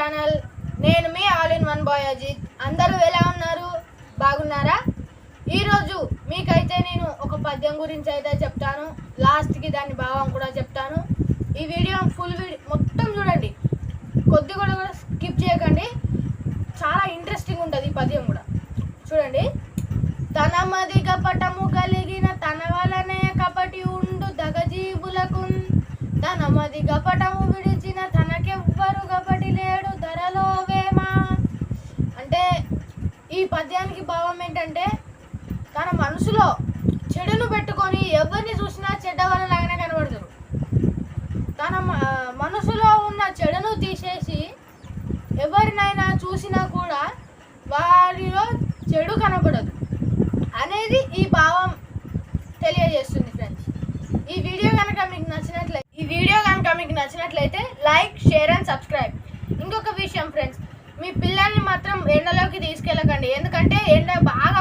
Channel. నేను మీ all in one boy Ajith. అందరూ ఎలా ఉన్నారు? బాగున్నారా? ఈరోజు మీకైతే నేను ఒక పద్యం గురించి అయితే చెప్తాను. లాస్ట్కి దాని భావం కూడా చెప్తాను. ఈ వీడియో ఫుల్ వీడియో మొత్తం చూడండి. కొద్ది కూడా కూడా స్కిప్ చేయకండి. చాలా ఇంట్రెస్టింగ్ ఉంటుంది ఈ పద్యం కూడా. చూడండి. తన మది కపటము కలిగిన తన వలనే కపటి ఉండు దగజీవులకు తన మది కపటము విడి ఈ పద్యానికి భావం ఏంటంటే తన మనసులో చెడును పెట్టుకొని ఎవరిని చూసినా చెడ్డ వాళ్ళలాగానే కనబడతారు. తన మనసులో ఉన్న చెడును తీసేసి ఎవరినైనా చూసినా కూడా వారిలో చెడు కనబడదు అనేది ఈ భావం తెలియజేస్తుంది ఫ్రెండ్స్. ఈ వీడియో కనుక మీకు నచ్చినట్లయితే ఈ వీడియో కనుక మీకు నచ్చినట్లయితే లైక్ షేర్ అండ్ సబ్స్క్రైబ్. ఇంకొక విషయం ఫ్రెండ్స్ మీ పిల్లల్ని మాత్రం ఎండలోకి తీసుకెళ్ళకండి. ఎందుకంటే ఎండ బాగా